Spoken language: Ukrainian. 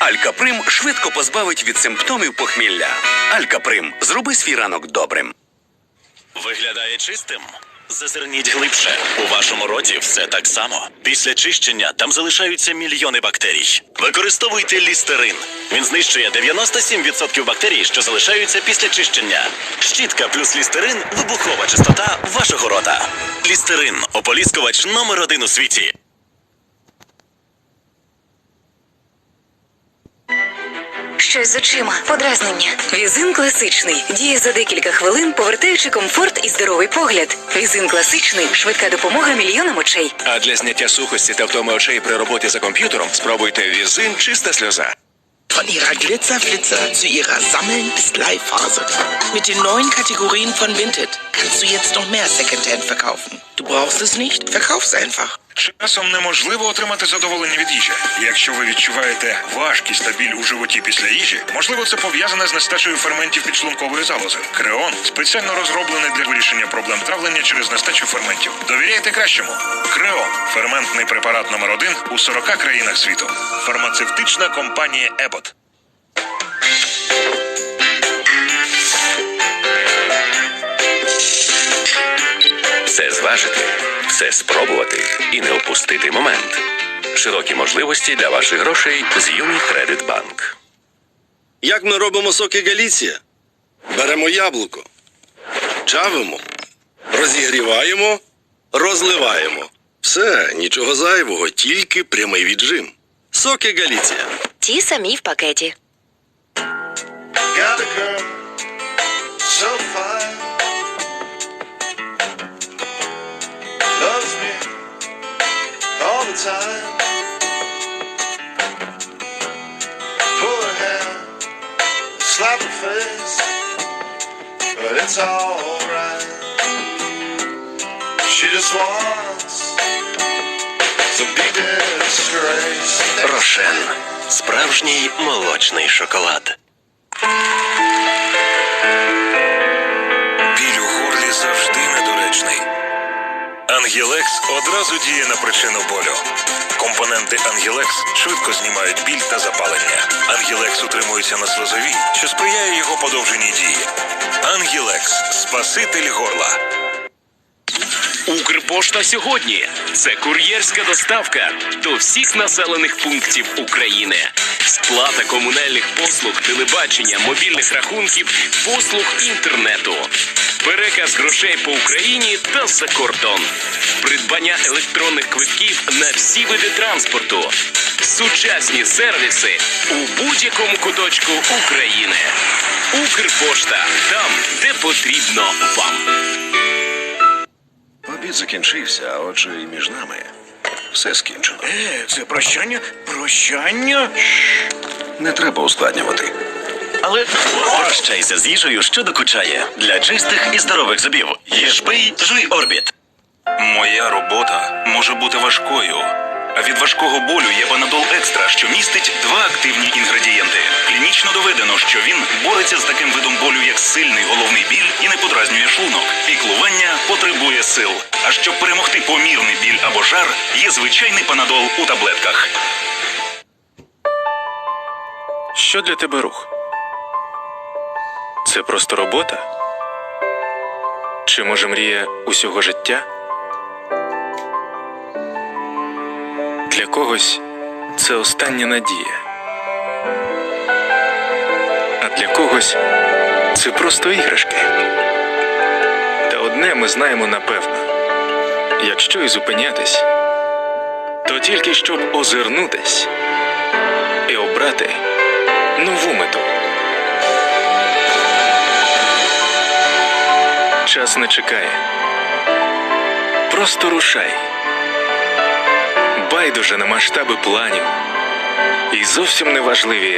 Алькаприм швидко позбавить від симптомів похмілля. Алькаприм, зроби свій ранок добрим. Виглядає чистим. Зазирніть глибше. У вашому роті все так само. Після чищення там залишаються мільйони бактерій. Використовуйте лістерин. Він знищує 97% бактерій, що залишаються після чищення. Щітка плюс лістерин вибухова чистота вашого рота. Лістерин ополіскувач номер один у світі. Щось з очима, подразнення. Візин класичний діє за декілька хвилин, повертаючи комфорт і здоровий погляд. Візин класичний швидка допомога мільйонам очей. А для зняття сухості та втоми очей при роботі за комп'ютером спробуйте візин чиста сльоза. Von ihrer Glitzerflitzer zu ihrer Sammeln bis Gleitphase. Mit den neuen Kategorien von Vinted kannst du jetzt noch mehr Secondhand verkaufen. Brauchst es nicht? Verkauf's einfach. Часом неможливо отримати задоволення від їжі. Якщо ви відчуваєте важкість та біль у животі після їжі, можливо, це пов'язане з нестачею ферментів підшлункової залози. Креон спеціально розроблений для вирішення проблем травлення через нестачу ферментів. Довіряйте кращому. Креон ферментний препарат номер один у 40 країнах світу. Фармацевтична компанія Ебот. Зважити, все спробувати і не опустити момент. Широкі можливості для ваших грошей з Юні Кредит Банк. Як ми робимо соки Галіція? Беремо яблуко, чавимо, розігріваємо, розливаємо. Все, нічого зайвого, тільки прямий віджим. Соки Галіція. Ті самі в пакеті. Time. Pull her hair, slap her face, but it's alright. She just wants some deep disgrace. Рошен. Справжній молочний шоколад. Ангілекс одразу діє на причину болю. Компоненти Ангілекс швидко знімають біль та запалення. Ангілекс утримується на слозові, що сприяє його подовженій дії. Ангілекс спаситель горла. Укрпошта сьогодні це кур'єрська доставка до всіх населених пунктів України. Сплата комунальних послуг, телебачення, мобільних рахунків, послуг інтернету, переказ грошей по Україні та за кордон, придбання електронних квитків на всі види транспорту, сучасні сервіси у будь-якому куточку України. Укрпошта там, де потрібно вам. Обід закінчився, а отже, і між нами все скінчено. Е, це прощання? Прощання? Не треба ускладнювати. Але прощайся з їжею, що докучає. Для чистих і здорових зубів. Їж пий, жуй орбіт. Моя робота може бути важкою. А від важкого болю є Банадол Екстра, що містить два активні інгредієнти. Клінічно доведено, що він бореться з таким видом болю, як сильний головний біль і не подразнює шлунок. Піклування потребує сил. А щоб перемогти помірний біль або жар, є звичайний панадол у таблетках. Що для тебе рух? Це просто робота? Чи може мрія усього життя? Для когось це остання надія. Когось це просто іграшки. Та одне ми знаємо напевно: якщо і зупинятись, то тільки щоб озирнутись і обрати нову мету. Час не чекає. Просто рушай. Байдуже на масштаби планів. І зовсім не важливі